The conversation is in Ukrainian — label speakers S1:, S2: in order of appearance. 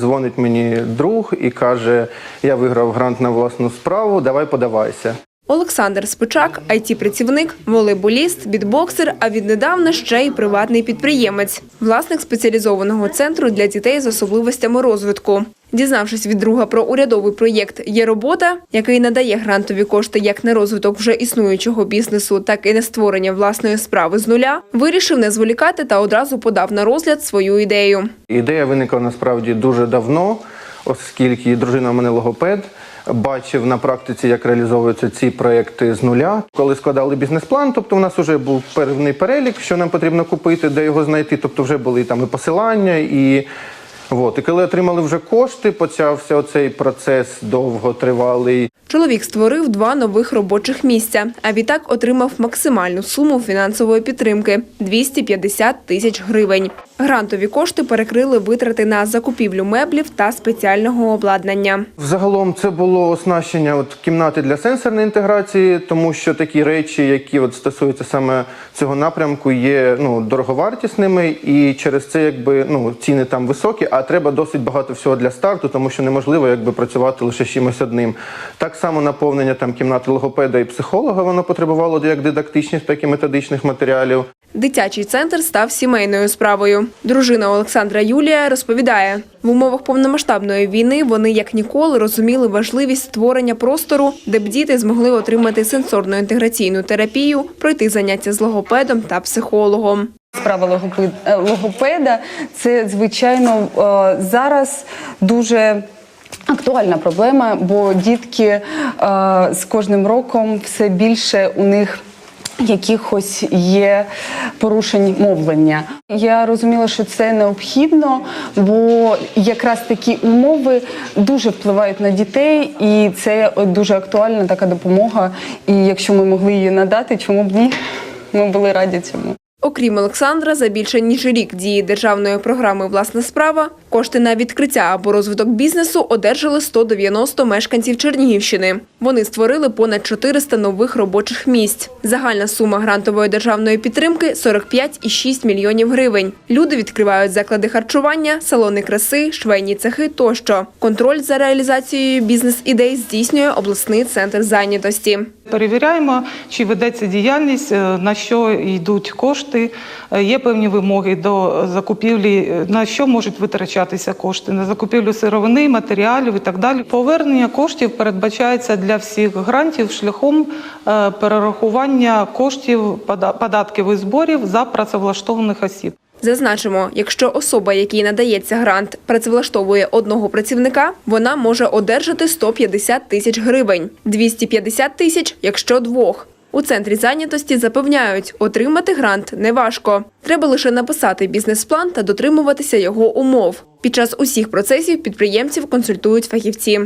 S1: Дзвонить мені друг і каже: Я виграв грант на власну справу, давай подавайся.
S2: Олександр Спичак – IT-працівник, волейболіст, бітбоксер, а віднедавна ще й приватний підприємець, власник спеціалізованого центру для дітей з особливостями розвитку. Дізнавшись від друга про урядовий проєкт «Є робота», який надає грантові кошти як на розвиток вже існуючого бізнесу, так і на створення власної справи з нуля, вирішив не зволікати та одразу подав на розгляд свою ідею.
S1: Ідея виникла насправді дуже давно, оскільки дружина в мене логопед. Бачив на практиці, як реалізовуються ці проекти з нуля. Коли складали бізнес-план, тобто у нас вже був певний перелік, що нам потрібно купити, де його знайти. Тобто вже були там і посилання, і от. І коли отримали вже кошти, почався оцей процес довготривалий.
S2: Чоловік створив два нових робочих місця, а відтак отримав максимальну суму фінансової підтримки – 250 тисяч гривень. Грантові кошти перекрили витрати на закупівлю меблів та спеціального обладнання.
S1: Взагалом це було оснащення от кімнати для сенсорної інтеграції, тому що такі речі, які от стосуються саме цього напрямку, є ну дороговартісними, і через це якби ну ціни там високі, а треба досить багато всього для старту, тому що неможливо якби працювати лише чимось одним. Так само наповнення там кімнати логопеда і психолога воно потребувало як дидактичних, так і методичних матеріалів.
S2: Дитячий центр став сімейною справою. Дружина Олександра Юлія розповідає, в умовах повномасштабної війни вони як ніколи розуміли важливість створення простору, де б діти змогли отримати сенсорно-інтеграційну терапію, пройти заняття з логопедом та психологом.
S3: Справа е, логопеда це звичайно е, зараз дуже. Актуальна проблема, бо дітки е, з кожним роком все більше у них якихось є порушень мовлення. Я розуміла, що це необхідно, бо якраз такі умови дуже впливають на дітей, і це дуже актуальна така допомога. І якщо ми могли її надати, чому б ні? Ми були раді цьому.
S2: Окрім Олександра, за більше ніж рік дії державної програми Власна справа кошти на відкриття або розвиток бізнесу одержали 190 мешканців Чернігівщини. Вони створили понад 400 нових робочих місць. Загальна сума грантової державної підтримки 45,6 мільйонів гривень. Люди відкривають заклади харчування, салони краси, швейні цехи тощо. Контроль за реалізацією бізнес-ідей здійснює обласний центр зайнятості.
S4: Перевіряємо, чи ведеться діяльність, е, на що йдуть кошти. Е, Є певні вимоги до закупівлі, е, на що можуть витрачатися кошти, на закупівлю сировини, матеріалів і так далі. Повернення коштів передбачається для всіх грантів шляхом е, перерахування коштів податків і зборів за працевлаштованих осіб.
S2: Зазначимо, якщо особа, якій надається грант, працевлаштовує одного працівника, вона може одержати 150 тисяч гривень, 250 тисяч, якщо двох. У центрі зайнятості запевняють, отримати грант неважко. Треба лише написати бізнес-план та дотримуватися його умов. Під час усіх процесів підприємців консультують фахівці.